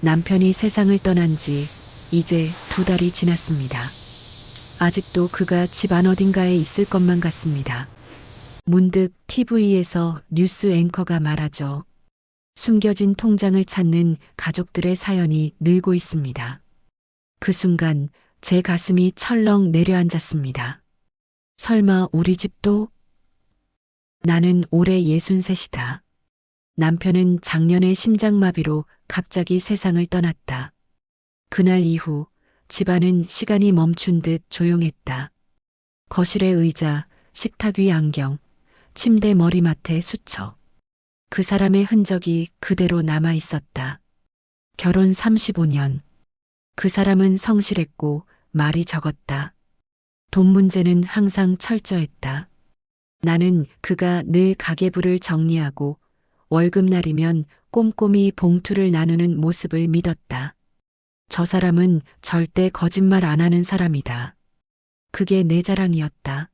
남편이 세상을 떠난 지 이제 두 달이 지났습니다. 아직도 그가 집 안 어딘가에 있을 것만 같습니다. 문득 TV에서 뉴스 앵커가 말하죠. 숨겨진 통장을 찾는 가족들의 사연이 늘고 있습니다. 그 순간 제 가슴이 철렁 내려앉았습니다. 설마 우리 집도? 나는 올해 63이다. 남편은 작년에 심장마비로 갑자기 세상을 떠났다. 그날 이후 집안은 시간이 멈춘 듯 조용했다. 거실의 의자, 식탁 위 안경, 침대 머리맡에 수첩. 그 사람의 흔적이 그대로 남아 있었다. 결혼 35년. 그 사람은 성실했고 말이 적었다. 돈 문제는 항상 철저했다. 나는 그가 늘 가계부를 정리하고 월급날이면 꼼꼼히 봉투를 나누는 모습을 믿었다. 저 사람은 절대 거짓말 안 하는 사람이다. 그게 내 자랑이었다.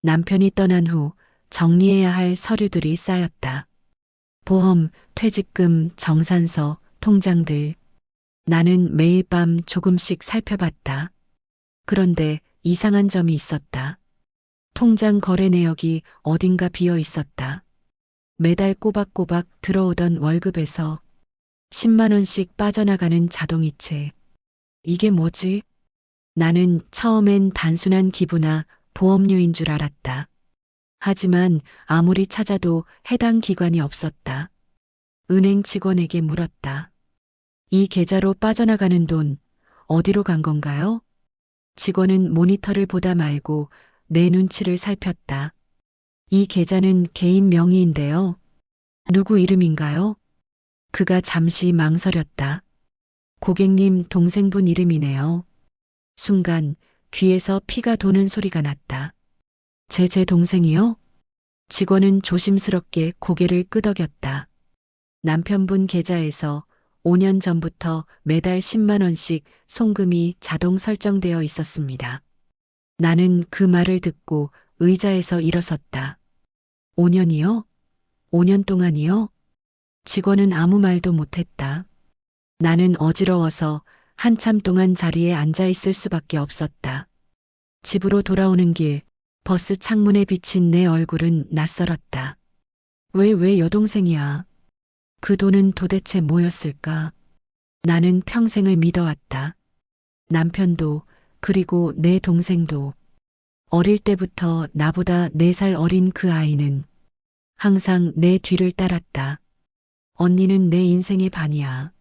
남편이 떠난 후 정리해야 할 서류들이 쌓였다. 보험, 퇴직금, 정산서, 통장들. 나는 매일 밤 조금씩 살펴봤다. 그런데 이상한 점이 있었다. 통장 거래 내역이 어딘가 비어 있었다. 매달 꼬박꼬박 들어오던 월급에서 10만원씩 빠져나가는 자동이체. 이게 뭐지? 나는 처음엔 단순한 기부나 보험료인 줄 알았다. 하지만 아무리 찾아도 해당 기관이 없었다. 은행 직원에게 물었다. 이 계좌로 빠져나가는 돈 어디로 간 건가요? 직원은 모니터를 보다 말고 내 눈치를 살폈다. 이 계좌는 개인 명의인데요. 누구 이름인가요? 그가 잠시 망설였다. 고객님 동생분 이름이네요. 순간 귀에서 피가 도는 소리가 났다. 제 제 동생이요? 직원은 조심스럽게 고개를 끄덕였다. 남편분 계좌에서 5년 전부터 매달 10만 원씩 송금이 자동 설정되어 있었습니다. 나는 그 말을 듣고 의자에서 일어섰다. 5년이요? 5년 동안이요? 직원은 아무 말도 못했다. 나는 어지러워서 한참 동안 자리에 앉아 있을 수밖에 없었다. 집으로 돌아오는 길, 버스 창문에 비친 내 얼굴은 낯설었다. 왜, 왜 여동생이야? 그 돈은 도대체 뭐였을까? 나는 평생을 믿어왔다. 남편도, 그리고 내 동생도. 어릴 때부터 나보다 네살 어린 그 아이는 항상 내 뒤를 따랐다. 언니는 내 인생의 반이야.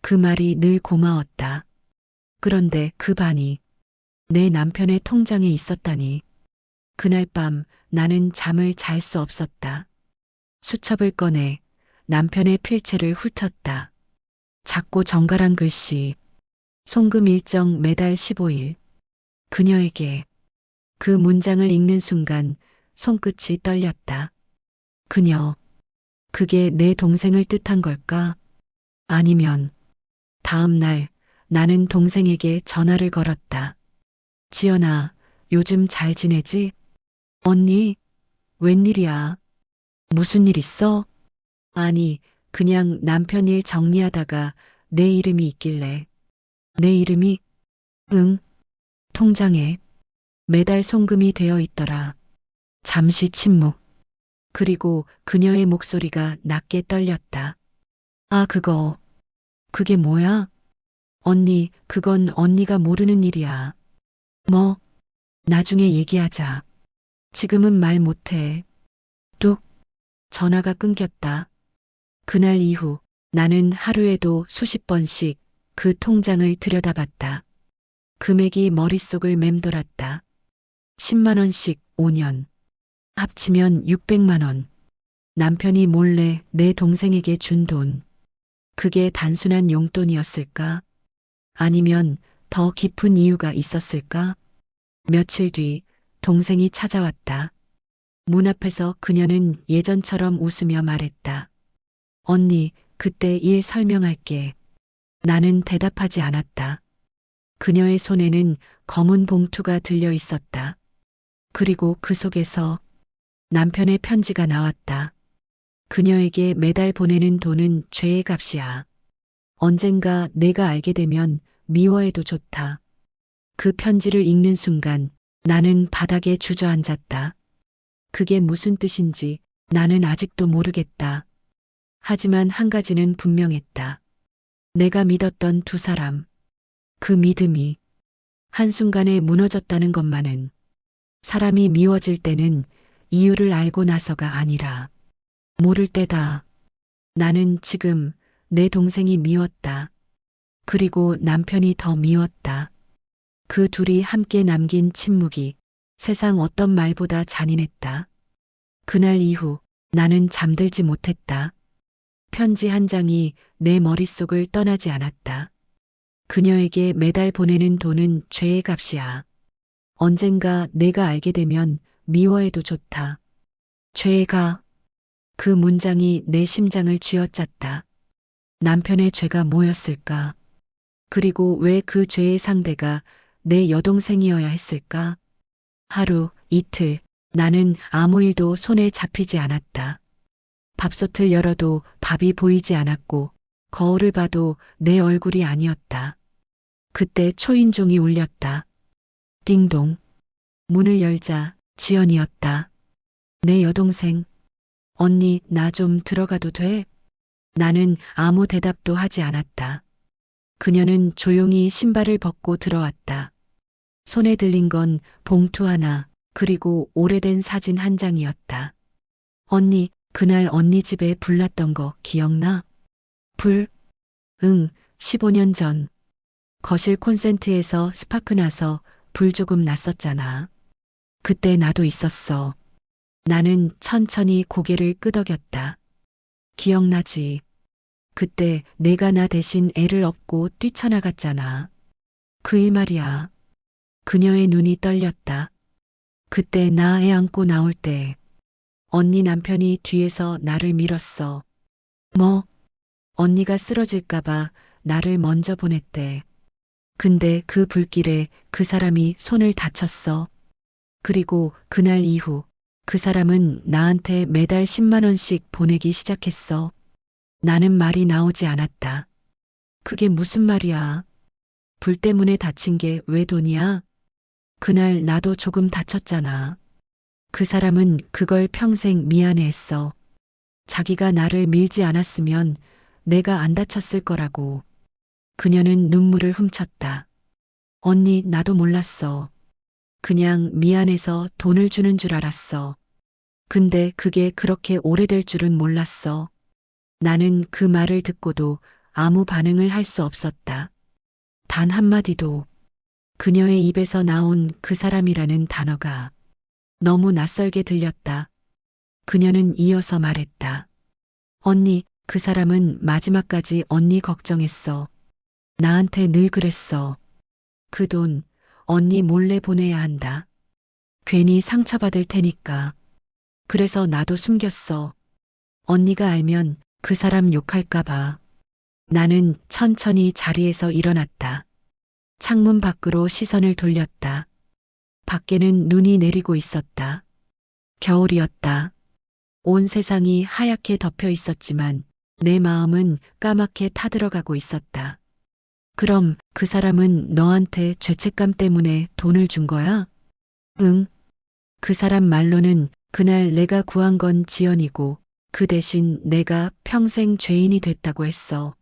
그 말이 늘 고마웠다. 그런데 그 반이 내 남편의 통장에 있었다니. 그날 밤 나는 잠을 잘 수 없었다. 수첩을 꺼내 남편의 필체를 훑었다. 작고 정갈한 글씨. 송금 일정 매달 15일. 그녀에게 그 문장을 읽는 순간 손끝이 떨렸다. 그녀. 그게 내 동생을 뜻한 걸까? 아니면 다음 날 나는 동생에게 전화를 걸었다. 지연아, 요즘 잘 지내지? 언니, 웬일이야? 무슨 일 있어? 아니, 그냥 남편 일 정리하다가 내 이름이 있길래. 내 이름이? 응. 통장에 매달 송금이 되어 있더라. 잠시 침묵. 그리고 그녀의 목소리가 낮게 떨렸다. 아, 그거. 그게 뭐야? 언니, 그건 언니가 모르는 일이야. 뭐? 나중에 얘기하자. 지금은 말 못해. 뚝. 전화가 끊겼다. 그날 이후 나는 하루에도 수십 번씩 그 통장을 들여다봤다. 금액이 머릿속을 맴돌았다. 10만원씩 5년. 합치면 600만원. 남편이 몰래 내 동생에게 준 돈. 그게 단순한 용돈이었을까? 아니면 더 깊은 이유가 있었을까? 며칠 뒤 동생이 찾아왔다. 문 앞에서 그녀는 예전처럼 웃으며 말했다. 언니, 그때 일 설명할게. 나는 대답하지 않았다. 그녀의 손에는 검은 봉투가 들려 있었다. 그리고 그 속에서 남편의 편지가 나왔다. 그녀에게 매달 보내는 돈은 죄의 값이야. 언젠가 내가 알게 되면 미워해도 좋다. 그 편지를 읽는 순간 나는 바닥에 주저앉았다. 그게 무슨 뜻인지 나는 아직도 모르겠다. 하지만 한 가지는 분명했다. 내가 믿었던 두 사람. 그 믿음이 한순간에 무너졌다는 것만은 사람이 미워질 때는 이유를 알고 나서가 아니라 모를 때다. 나는 지금 내 동생이 미웠다. 그리고 남편이 더 미웠다. 그 둘이 함께 남긴 침묵이 세상 어떤 말보다 잔인했다. 그날 이후 나는 잠들지 못했다. 편지 한 장이 내 머릿속을 떠나지 않았다. 그녀에게 매달 보내는 돈은 죄의 값이야. 언젠가 내가 알게 되면 미워해도 좋다. 죄가 그 문장이 내 심장을 쥐어짰다. 남편의 죄가 뭐였을까? 그리고 왜 그 죄의 상대가 내 여동생이어야 했을까? 하루, 이틀, 나는 아무 일도 손에 잡히지 않았다. 밥솥을 열어도 밥이 보이지 않았고, 거울을 봐도 내 얼굴이 아니었다. 그때 초인종이 울렸다. 띵동. 문을 열자 지연이었다. 내 여동생. 언니, 나 좀 들어가도 돼? 나는 아무 대답도 하지 않았다. 그녀는 조용히 신발을 벗고 들어왔다. 손에 들린 건 봉투 하나, 그리고 오래된 사진 한 장이었다. 언니, 그날 언니 집에 불났던 거 기억나? 불? 응, 15년 전. 거실 콘센트에서 스파크 나서 불 조금 났었잖아. 그때 나도 있었어. 나는 천천히 고개를 끄덕였다. 기억나지? 그때 내가 나 대신 애를 업고 뛰쳐나갔잖아. 그 일 말이야. 그녀의 눈이 떨렸다. 그때 나 애 안고 나올 때 언니 남편이 뒤에서 나를 밀었어. 뭐? 언니가 쓰러질까봐 나를 먼저 보냈대. 근데 그 불길에 그 사람이 손을 다쳤어. 그리고 그날 이후 그 사람은 나한테 매달 10만원씩 보내기 시작했어. 나는 말이 나오지 않았다. 그게 무슨 말이야? 불 때문에 다친 게 왜 돈이야? 그날 나도 조금 다쳤잖아. 그 사람은 그걸 평생 미안해했어. 자기가 나를 밀지 않았으면 내가 안 다쳤을 거라고. 그녀는 눈물을 훔쳤다. 언니, 나도 몰랐어. 그냥 미안해서 돈을 주는 줄 알았어. 근데 그게 그렇게 오래될 줄은 몰랐어. 나는 그 말을 듣고도 아무 반응을 할 수 없었다. 단 한마디도 그녀의 입에서 나온 그 사람이라는 단어가 너무 낯설게 들렸다. 그녀는 이어서 말했다. 언니, 그 사람은 마지막까지 언니 걱정했어. 나한테 늘 그랬어. 그 돈 언니 몰래 보내야 한다. 괜히 상처받을 테니까. 그래서 나도 숨겼어. 언니가 알면 그 사람 욕할까봐. 나는 천천히 자리에서 일어났다. 창문 밖으로 시선을 돌렸다. 밖에는 눈이 내리고 있었다. 겨울이었다. 온 세상이 하얗게 덮여 있었지만 내 마음은 까맣게 타들어가고 있었다. 그럼 그 사람은 너한테 죄책감 때문에 돈을 준 거야? 응. 그 사람 말로는 그날 내가 구한 건 지연이고 그 대신 내가 평생 죄인이 됐다고 했어.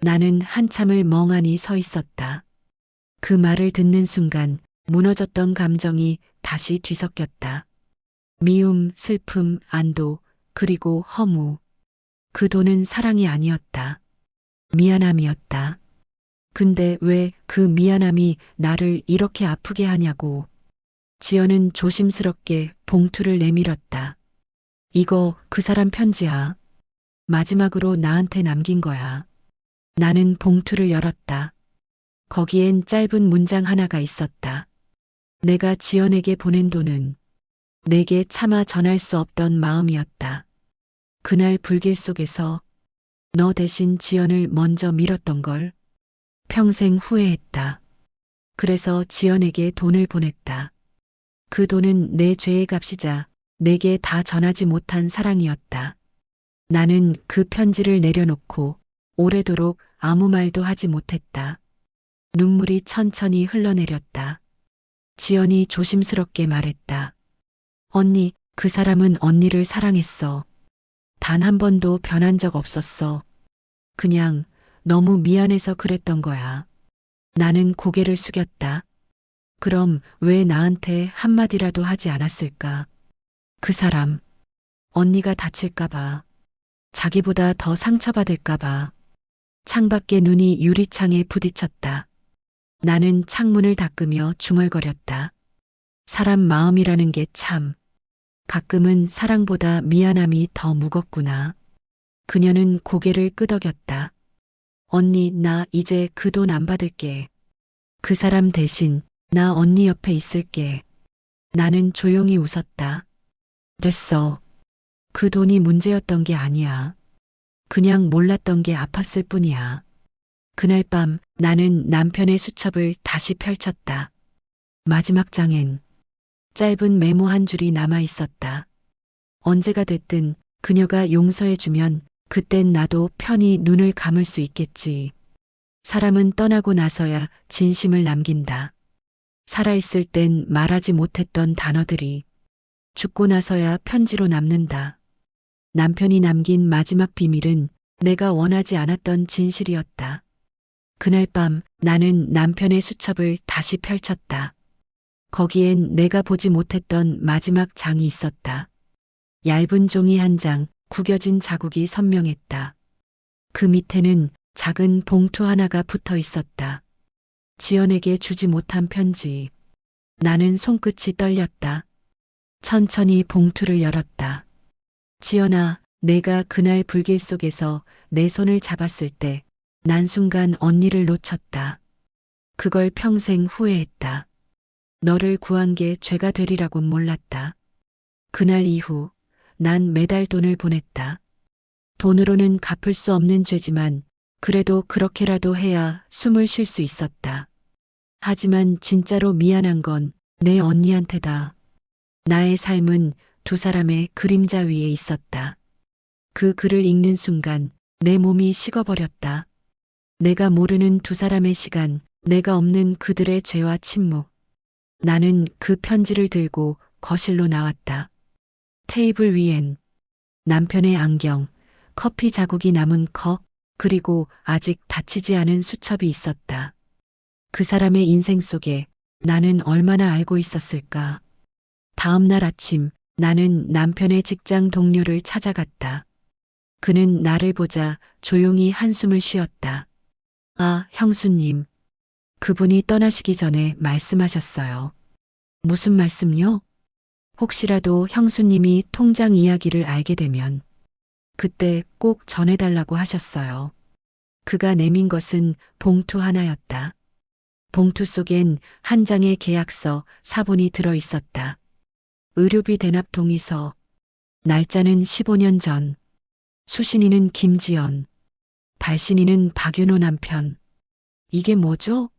나는 한참을 멍하니 서 있었다. 그 말을 듣는 순간 무너졌던 감정이 다시 뒤섞였다. 미움, 슬픔, 안도, 그리고 허무. 그 돈은 사랑이 아니었다. 미안함이었다. 근데 왜 그 미안함이 나를 이렇게 아프게 하냐고. 지연은 조심스럽게 봉투를 내밀었다. 이거 그 사람 편지야. 마지막으로 나한테 남긴 거야. 나는 봉투를 열었다. 거기엔 짧은 문장 하나가 있었다. 내가 지연에게 보낸 돈은 내게 차마 전할 수 없던 마음이었다. 그날 불길 속에서 너 대신 지연을 먼저 밀었던 걸 평생 후회했다. 그래서 지연에게 돈을 보냈다. 그 돈은 내 죄의 값이자 내게 다 전하지 못한 사랑이었다. 나는 그 편지를 내려놓고 오래도록 아무 말도 하지 못했다. 눈물이 천천히 흘러내렸다. 지연이 조심스럽게 말했다. 언니, 그 사람은 언니를 사랑했어. 단 한 번도 변한 적 없었어. 그냥 너무 미안해서 그랬던 거야. 나는 고개를 숙였다. 그럼 왜 나한테 한마디라도 하지 않았을까? 그 사람, 언니가 다칠까봐, 자기보다 더 상처받을까봐, 창밖에 눈이 유리창에 부딪혔다. 나는 창문을 닦으며 중얼거렸다. 사람 마음이라는 게 참, 가끔은 사랑보다 미안함이 더 무겁구나. 그녀는 고개를 끄덕였다. 언니, 나 이제 그 돈 안 받을게. 그 사람 대신 나 언니 옆에 있을게. 나는 조용히 웃었다. 됐어. 그 돈이 문제였던 게 아니야. 그냥 몰랐던 게 아팠을 뿐이야. 그날 밤 나는 남편의 수첩을 다시 펼쳤다. 마지막 장엔 짧은 메모 한 줄이 남아 있었다. 언제가 됐든 그녀가 용서해주면 그땐 나도 편히 눈을 감을 수 있겠지. 사람은 떠나고 나서야 진심을 남긴다. 살아있을 땐 말하지 못했던 단어들이 죽고 나서야 편지로 남는다. 남편이 남긴 마지막 비밀은 내가 원하지 않았던 진실이었다. 그날 밤 나는 남편의 수첩을 다시 펼쳤다. 거기엔 내가 보지 못했던 마지막 장이 있었다. 얇은 종이 한 장, 구겨진 자국이 선명했다. 그 밑에는 작은 봉투 하나가 붙어 있었다. 지연에게 주지 못한 편지. 나는 손끝이 떨렸다. 천천히 봉투를 열었다. 지연아, 내가 그날 불길 속에서 내 손을 잡았을 때, 난 순간 언니를 놓쳤다. 그걸 평생 후회했다. 너를 구한 게 죄가 되리라곤 몰랐다. 그날 이후, 난 매달 돈을 보냈다. 돈으로는 갚을 수 없는 죄지만, 그래도 그렇게라도 해야 숨을 쉴 수 있었다. 하지만 진짜로 미안한 건 내 언니한테다. 나의 삶은 두 사람의 그림자 위에 있었다. 그 글을 읽는 순간 내 몸이 식어버렸다. 내가 모르는 두 사람의 시간, 내가 없는 그들의 죄와 침묵. 나는 그 편지를 들고 거실로 나왔다. 테이블 위엔 남편의 안경, 커피 자국이 남은 컵, 그리고 아직 닫히지 않은 수첩이 있었다. 그 사람의 인생 속에 나는 얼마나 알고 있었을까. 다음 날 아침 나는 남편의 직장 동료를 찾아갔다. 그는 나를 보자 조용히 한숨을 쉬었다. 아, 형수님. 그분이 떠나시기 전에 말씀하셨어요. 무슨 말씀요? 혹시라도 형수님이 통장 이야기를 알게 되면 그때 꼭 전해달라고 하셨어요. 그가 내민 것은 봉투 하나였다. 봉투 속엔 한 장의 계약서, 사본이 들어 있었다. 의료비 대납 동의서. 날짜는 15년 전. 수신이는 김지연. 발신이는 박윤호 남편. 이게 뭐죠?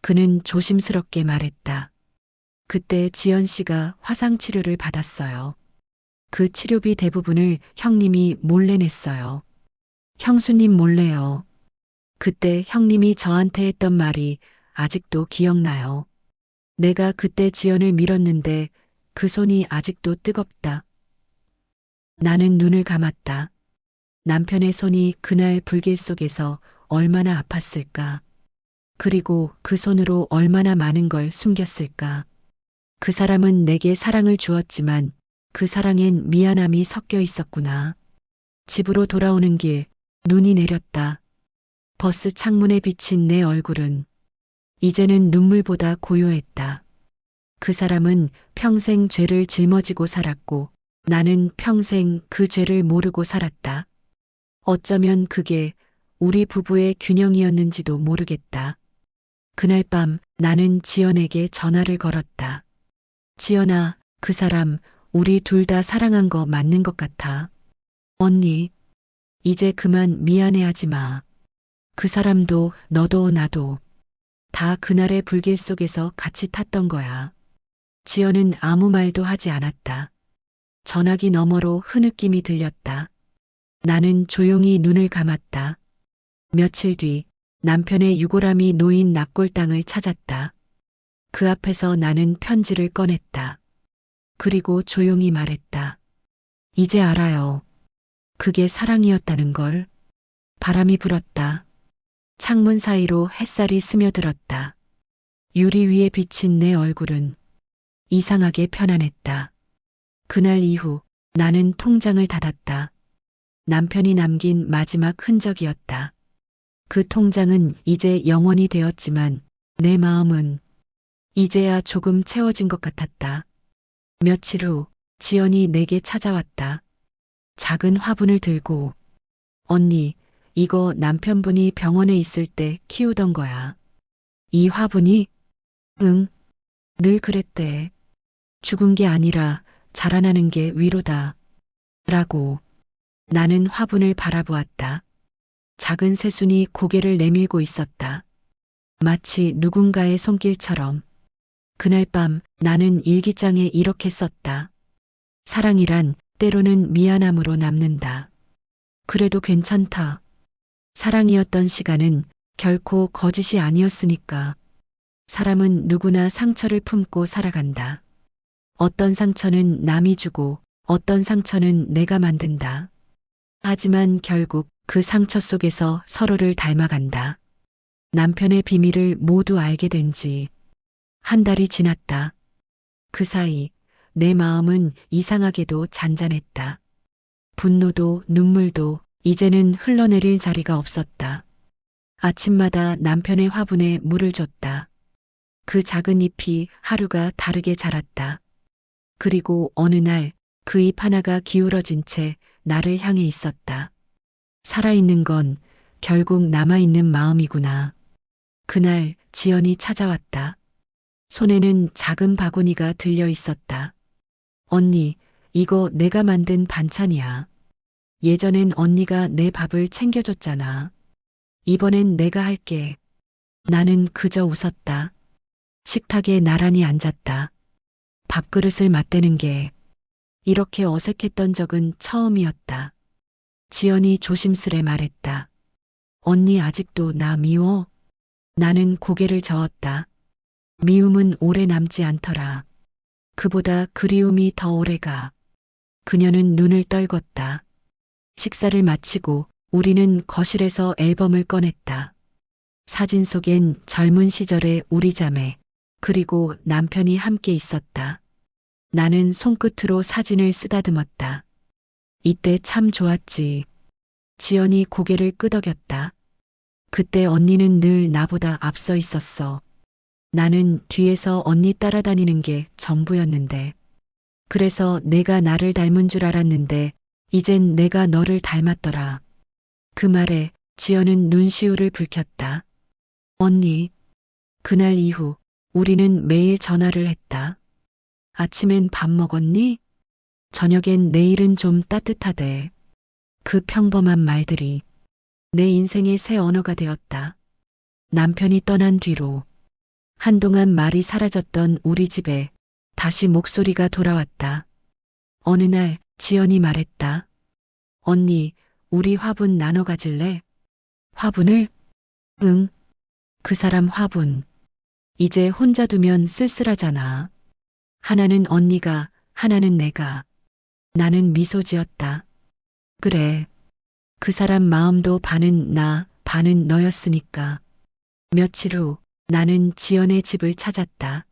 그는 조심스럽게 말했다. 그때 지연 씨가 화상 치료를 받았어요. 그 치료비 대부분을 형님이 몰래 냈어요. 형수님 몰래요. 그때 형님이 저한테 했던 말이 아직도 기억나요. 내가 그때 지연을 밀었는데 그 손이 아직도 뜨겁다. 나는 눈을 감았다. 남편의 손이 그날 불길 속에서 얼마나 아팠을까. 그리고 그 손으로 얼마나 많은 걸 숨겼을까. 그 사람은 내게 사랑을 주었지만 그 사랑엔 미안함이 섞여 있었구나. 집으로 돌아오는 길, 눈이 내렸다. 버스 창문에 비친 내 얼굴은 이제는 눈물보다 고요했다. 그 사람은 평생 죄를 짊어지고 살았고 나는 평생 그 죄를 모르고 살았다. 어쩌면 그게 우리 부부의 균형이었는지도 모르겠다. 그날 밤 나는 지연에게 전화를 걸었다. 지연아, 그 사람 우리 둘 다 사랑한 거 맞는 것 같아. 언니, 이제 그만 미안해하지 마. 그 사람도 너도 나도 다 그날의 불길 속에서 같이 탔던 거야. 지연은 아무 말도 하지 않았다. 전화기 너머로 흐느낌이 들렸다. 나는 조용히 눈을 감았다. 며칠 뒤 남편의 유골함이 놓인 납골당을 찾았다. 그 앞에서 나는 편지를 꺼냈다. 그리고 조용히 말했다. 이제 알아요. 그게 사랑이었다는 걸. 바람이 불었다. 창문 사이로 햇살이 스며들었다. 유리 위에 비친 내 얼굴은 이상하게 편안했다. 그날 이후 나는 통장을 닫았다. 남편이 남긴 마지막 흔적이었다. 그 통장은 이제 영원이 되었지만 내 마음은 이제야 조금 채워진 것 같았다. 며칠 후 지연이 내게 찾아왔다. 작은 화분을 들고 언니, 이거 남편분이 병원에 있을 때 키우던 거야. 이 화분이? 응, 늘 그랬대. 죽은 게 아니라 자라나는 게 위로다. 라고 나는 화분을 바라보았다. 작은 새순이 고개를 내밀고 있었다. 마치 누군가의 손길처럼. 그날 밤 나는 일기장에 이렇게 썼다. 사랑이란 때로는 미안함으로 남는다. 그래도 괜찮다. 사랑이었던 시간은 결코 거짓이 아니었으니까. 사람은 누구나 상처를 품고 살아간다. 어떤 상처는 남이 주고 어떤 상처는 내가 만든다. 하지만 결국 그 상처 속에서 서로를 닮아간다. 남편의 비밀을 모두 알게 된 지 한 달이 지났다. 그 사이 내 마음은 이상하게도 잔잔했다. 분노도 눈물도 이제는 흘러내릴 자리가 없었다. 아침마다 남편의 화분에 물을 줬다. 그 작은 잎이 하루가 다르게 자랐다. 그리고 어느 날 그 잎 하나가 기울어진 채 나를 향해 있었다. 살아있는 건 결국 남아있는 마음이구나. 그날 지연이 찾아왔다. 손에는 작은 바구니가 들려 있었다. 언니, 이거 내가 만든 반찬이야. 예전엔 언니가 내 밥을 챙겨줬잖아. 이번엔 내가 할게. 나는 그저 웃었다. 식탁에 나란히 앉았다. 밥그릇을 맞대는 게 이렇게 어색했던 적은 처음이었다. 지연이 조심스레 말했다. 언니 아직도 나 미워? 나는 고개를 저었다. 미움은 오래 남지 않더라. 그보다 그리움이 더 오래가. 그녀는 눈을 떨궜다. 식사를 마치고 우리는 거실에서 앨범을 꺼냈다. 사진 속엔 젊은 시절의 우리 자매, 그리고 남편이 함께 있었다. 나는 손끝으로 사진을 쓰다듬었다. 이때 참 좋았지. 지연이 고개를 끄덕였다. 그때 언니는 늘 나보다 앞서 있었어. 나는 뒤에서 언니 따라다니는 게 전부였는데. 그래서 내가 나를 닮은 줄 알았는데, 이젠 내가 너를 닮았더라. 그 말에 지연은 눈시울을 붉혔다. 언니, 그날 이후 우리는 매일 전화를 했다. 아침엔 밥 먹었니? 저녁엔 내일은 좀 따뜻하대. 그 평범한 말들이 내 인생의 새 언어가 되었다. 남편이 떠난 뒤로 한동안 말이 사라졌던 우리 집에 다시 목소리가 돌아왔다. 어느 날 지연이 말했다. 언니, 우리 화분 나눠 가질래? 화분을? 응. 그 사람 화분. 이제 혼자 두면 쓸쓸하잖아. 하나는 언니가, 하나는 내가. 나는 미소 지었다. 그래. 그 사람 마음도 반은 나, 반은 너였으니까. 며칠 후 나는 지연의 집을 찾았다.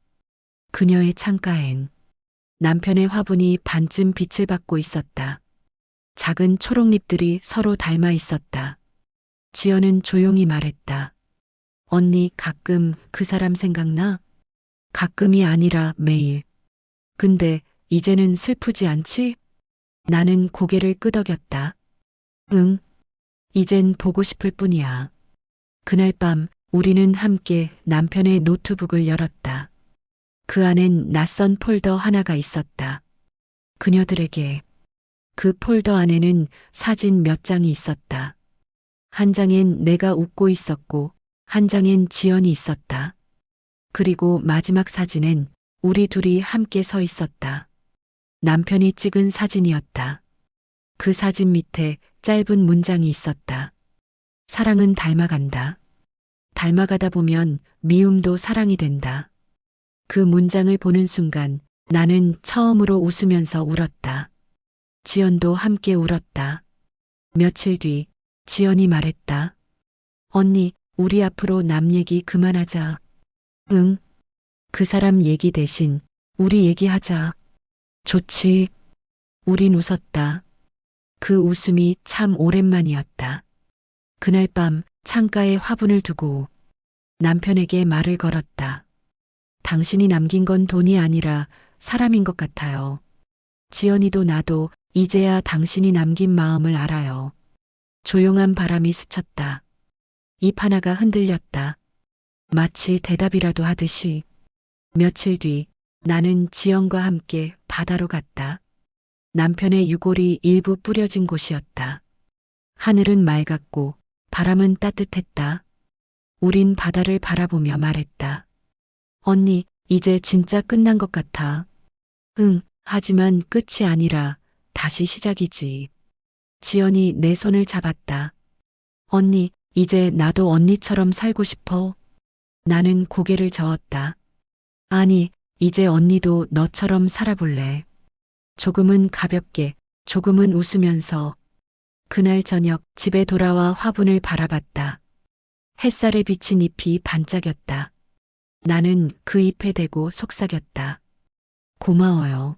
그녀의 창가엔 남편의 화분이 반쯤 빛을 받고 있었다. 작은 초록잎들이 서로 닮아 있었다. 지연은 조용히 말했다. 언니 가끔 그 사람 생각나? 가끔이 아니라 매일. 근데 이제는 슬프지 않지? 나는 고개를 끄덕였다. 응. 이젠 보고 싶을 뿐이야. 그날 밤 우리는 함께 남편의 노트북을 열었다. 그 안엔 낯선 폴더 하나가 있었다. 그녀들에게 그 폴더 안에는 사진 몇 장이 있었다. 한 장엔 내가 웃고 있었고, 한 장엔 지연이 있었다. 그리고 마지막 사진엔 우리 둘이 함께 서 있었다. 남편이 찍은 사진이었다. 그 사진 밑에 짧은 문장이 있었다. 사랑은 닮아간다. 닮아가다 보면 미움도 사랑이 된다. 그 문장을 보는 순간 나는 처음으로 웃으면서 울었다. 지연도 함께 울었다. 며칠 뒤 지연이 말했다. 언니, 우리 앞으로 남 얘기 그만하자. 응. 그 사람 얘기 대신 우리 얘기하자. 좋지. 우린 웃었다. 그 웃음이 참 오랜만이었다. 그날 밤 창가에 화분을 두고 남편에게 말을 걸었다. 당신이 남긴 건 돈이 아니라 사람인 것 같아요. 지연이도 나도 이제야 당신이 남긴 마음을 알아요. 조용한 바람이 스쳤다. 잎 하나가 흔들렸다. 마치 대답이라도 하듯이. 며칠 뒤 나는 지연과 함께 바다로 갔다. 남편의 유골이 일부 뿌려진 곳이었다. 하늘은 맑았고 바람은 따뜻했다. 우린 바다를 바라보며 말했다. 언니, 이제 진짜 끝난 것 같아. 응, 하지만 끝이 아니라 다시 시작이지. 지연이 내 손을 잡았다. 언니, 이제 나도 언니처럼 살고 싶어. 나는 고개를 저었다. 아니, 이제 언니도 너처럼 살아볼래. 조금은 가볍게, 조금은 웃으면서 그날 저녁 집에 돌아와 화분을 바라봤다. 햇살에 비친 잎이 반짝였다. 나는 그 잎에 대고 속삭였다. 고마워요.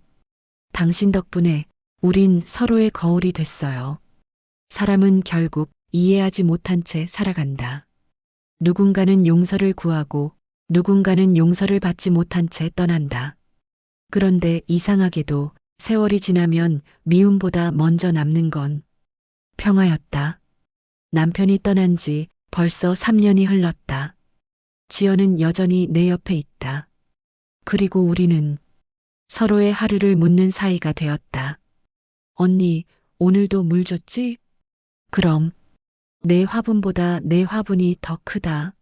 당신 덕분에 우린 서로의 거울이 됐어요. 사람은 결국 이해하지 못한 채 살아간다. 누군가는 용서를 구하고 누군가는 용서를 받지 못한 채 떠난다. 그런데 이상하게도 세월이 지나면 미움보다 먼저 남는 건 평화였다. 남편이 떠난 지 벌써 3년이 흘렀다. 지연은 여전히 내 옆에 있다. 그리고 우리는 서로의 하루를 묻는 사이가 되었다. 언니, 오늘도 물 줬지? 그럼 내 화분보다 내 화분이 더 크다.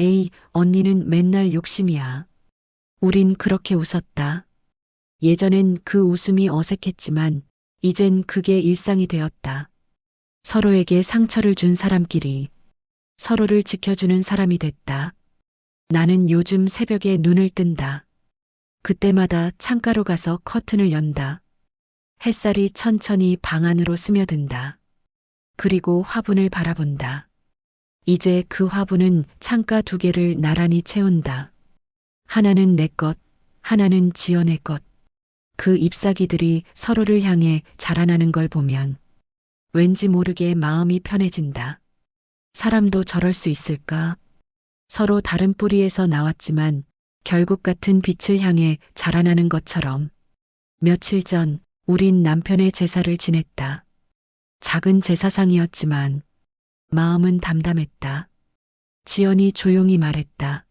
에이, 언니는 맨날 욕심이야. 우린 그렇게 웃었다. 예전엔 그 웃음이 어색했지만 이젠 그게 일상이 되었다. 서로에게 상처를 준 사람끼리 서로를 지켜주는 사람이 됐다. 나는 요즘 새벽에 눈을 뜬다. 그때마다 창가로 가서 커튼을 연다. 햇살이 천천히 방 안으로 스며든다. 그리고 화분을 바라본다. 이제 그 화분은 창가 두 개를 나란히 채운다. 하나는 내 것, 하나는 지연의 것. 그 잎사귀들이 서로를 향해 자라나는 걸 보면 왠지 모르게 마음이 편해진다. 사람도 저럴 수 있을까? 서로 다른 뿌리에서 나왔지만 결국 같은 빛을 향해 자라나는 것처럼 며칠 전 우린 남편의 제사를 지냈다. 작은 제사상이었지만 마음은 담담했다. 지연이 조용히 말했다.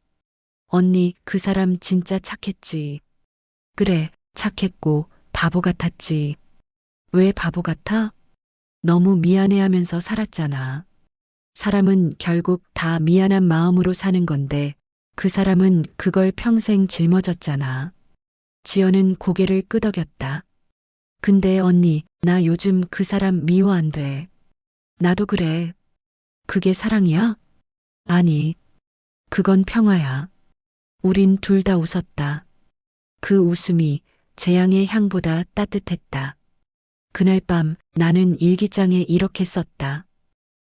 언니, 그 사람 진짜 착했지. 그래, 착했고 바보 같았지. 왜 바보 같아? 너무 미안해 하면서 살았잖아. 사람은 결국 다 미안한 마음으로 사는 건데 그 사람은 그걸 평생 짊어졌잖아. 지연은 고개를 끄덕였다. 근데 언니, 나 요즘 그 사람 미워 안 돼. 나도 그래. 그게 사랑이야? 아니, 그건 평화야. 우린 둘 다 웃었다. 그 웃음이 재앙의 향보다 따뜻했다. 그날 밤 나는 일기장에 이렇게 썼다.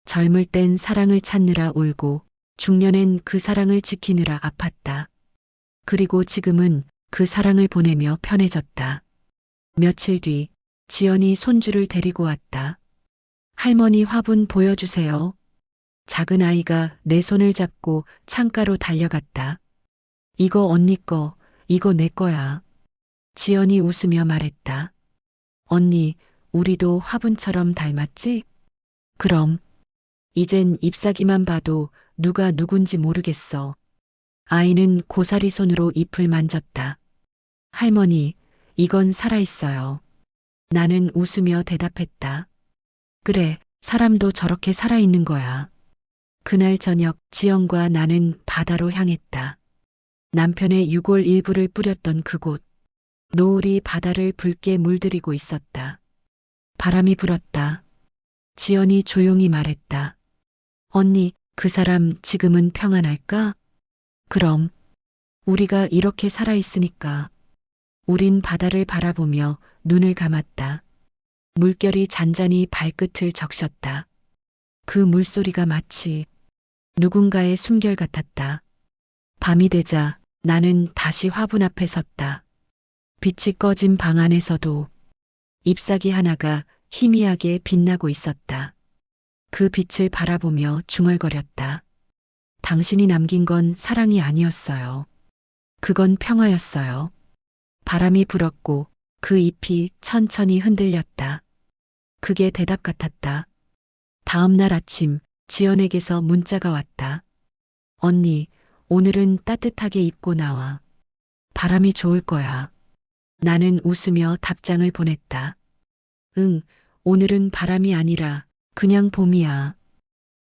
젊을 땐 사랑을 찾느라 울고 중년엔 그 사랑을 지키느라 아팠다. 그리고 지금은 그 사랑을 보내며 편해졌다. 며칠 뒤 지연이 손주를 데리고 왔다. 할머니 화분 보여주세요. 작은 아이가 내 손을 잡고 창가로 달려갔다. 이거 언니 거, 이거 내 거야. 지연이 웃으며 말했다. 언니, 우리도 화분처럼 닮았지? 그럼. 이젠 잎사귀만 봐도 누가 누군지 모르겠어. 아이는 고사리 손으로 잎을 만졌다. 할머니, 이건 살아있어요. 나는 웃으며 대답했다. 그래, 사람도 저렇게 살아있는 거야. 그날 저녁 지영과 나는 바다로 향했다. 남편의 유골 일부를 뿌렸던 그곳. 노을이 바다를 붉게 물들이고 있었다. 바람이 불었다. 지연이 조용히 말했다. 언니, 그 사람 지금은 평안할까? 그럼, 우리가 이렇게 살아있으니까. 우린 바다를 바라보며 눈을 감았다. 물결이 잔잔히 발끝을 적셨다. 그 물소리가 마치 누군가의 숨결 같았다. 밤이 되자 나는 다시 화분 앞에 섰다. 빛이 꺼진 방 안에서도 잎사귀 하나가 희미하게 빛나고 있었다. 그 빛을 바라보며 중얼거렸다. 당신이 남긴 건 사랑이 아니었어요. 그건 평화였어요. 바람이 불었고 그 잎이 천천히 흔들렸다. 그게 대답 같았다. 다음 날 아침 지연에게서 문자가 왔다. 언니, 오늘은 따뜻하게 입고 나와. 바람이 좋을 거야. 나는 웃으며 답장을 보냈다. 응, 오늘은 바람이 아니라 그냥 봄이야.